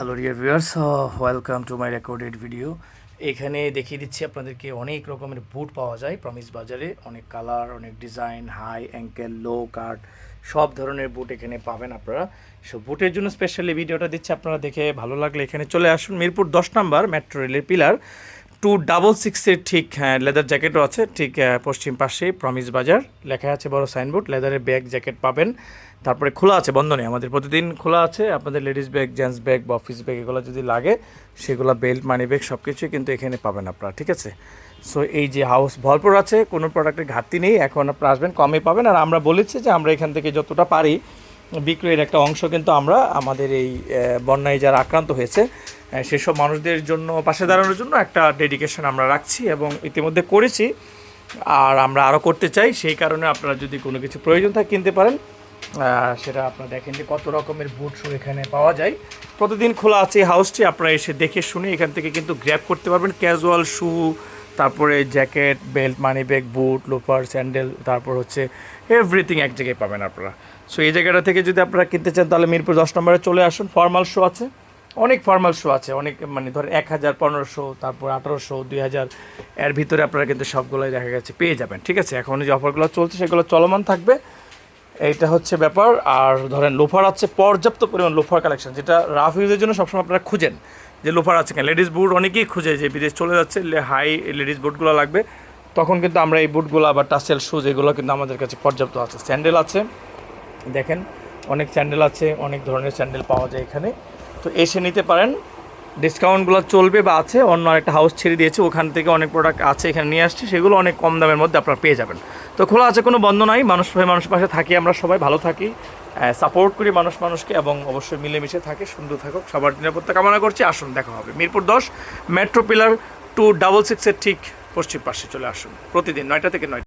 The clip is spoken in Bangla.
Hello dear viewers welcome to my recorded video এখানে দেখিয়ে দিচ্ছি আপনাদেরকে অনেক রকমের বুট পাওয়া যায় প্রমিস বাজারে অনেক কালার অনেক design high ankle low cut সব ধরনের বুট এখানে পাবেন আপনারা। সো বুটের জন্য স্পেশালি ভিডিওটা দিচ্ছি আপনারা দেখে ভালো লাগলে এখানে চলে আসুন। মিরপুর দশ নাম্বার মেট্রো রেলের পিলার টু ডাবল সিক্সের ঠিক হ্যাঁ লেদার জ্যাকেটও আছে। ঠিক পশ্চিম পাশে প্রমিস বাজার লেখা আছে বড় সাইনবোর্ড লেদারের ব্যাগ জ্যাকেট পাবেন। তারপরে খোলা আছে বন্ধ নেই আমাদের প্রতিদিন খোলা আছে। আপনাদের লেডিস ব্যাগ জেন্টস ব্যাগ বা অফিস ব্যাগ এগুলো যদি লাগে, সেগুলো বেল্ট মানি ব্যাগ সব কিছুই কিন্তু এখানে পাবেন আপনারা, ঠিক আছে? সো এই যে হাউস ভরপুর আছে, কোনো প্রোডাক্টের ঘাটতি নেই, এখন আপনারা আসবেন কমে পাবেন। আর আমরা বলেছি যে আমরা এখান থেকে যতটা পারি বিক্রয়ের একটা অংশ কিন্তু আমরা, আমাদের এই বন্যায় যারা আক্রান্ত হয়েছে সেসব মানুষদের জন্য, পাশে দাঁড়ানোর জন্য একটা ডেডিকেশন আমরা রাখছি এবং ইতিমধ্যে করেছি। আর আমরা আরও করতে চাই, সেই কারণে আপনারা যদি কোনো কিছু প্রয়োজন থাকে কিনতে পারেন। সেটা আপনারা দেখেন যে কত রকমের বুট শু এখানে পাওয়া যায়। প্রতিদিন খোলা আছে হাউসটি আপনারা এসে দেখে শুনে এখান থেকে কিন্তু গ্র্যাব করতে পারবেন। ক্যাজুয়াল শু তারপরে jacket, belt money bag boot, loafer, sandal, তারপর হচ্ছে এভরিথিং এক জায়গায় পাবেন আপনারা। সো এই জায়গাটা থেকে যদি আপনারা কিনতে চান, তাহলে মিরপুর দশ নম্বরে চলে আসুন। ফর্মাল শো আছে। অনেক ফর্মাল শো আছে। অনেক মানে ধরেন এক হাজার পনেরোশো তারপর আঠারোশো দুই হাজার, এর ভিতরে আপনারা কিন্তু সবগুলোই দেখা গেছে পেয়ে যাবেন। ঠিক আছে? এখন যে অফারগুলো চলছে, সেগুলো চলমান থাকবে। এইটা হচ্ছে ব্যাপার। আর ধরেন লোফার আছে, পর্যাপ্ত পরিমাণ লোফার কালেকশন যেটা রাফ ইউজের জন্য সবসময় আপনারা খুঁজেন। যে লোফার আছে কেন লেডিস বুট অনেকেই খুঁজে যে বিদেশ চলে যাচ্ছে হাই লেডিস বুটগুলো লাগবে। তখন কিন্তু আমরা এই বুটগুলো বা টাসেল শুজ এগুলো কিন্তু আমাদের কাছে পর্যাপ্ত আছে। স্যান্ডেল আছে, দেখেন, অনেক স্যান্ডেল আছে, অনেক ধরনের স্যান্ডেল পাওয়া যায় এখানে। তো এসে নিতে পারেন। ডিসকাউন্টগুলো চলবে বা আছে, অন্য একটা হাউস ছেড়ে দিয়েছে, ওখান থেকে অনেক প্রোডাক্ট আছে এখানে নিয়ে আসছে, সেগুলো অনেক কম দামের মধ্যে আপনারা পেয়ে যাবেন। তো খোলা আছে, কোনো বন্ধ নাই। মানুষ হয়ে মানুষের পাশে থাকি আমরা সবাই, ভালো থাকি। সাপোর্ট করি মানুষ মানুষকে এবং অবশ্যই মিলেমিশে থাকে, সুন্দর থাকুক। সবার নিরাপত্তা কামনা করছি। আসুন, দেখা হবে। মিরপুর দশ মেট্রো পিলার টু ডাবল সিক্সের ঠিক পশ্চিম পাশে চলে আসুন। প্রতিদিন নয়টা থেকে নয়টা।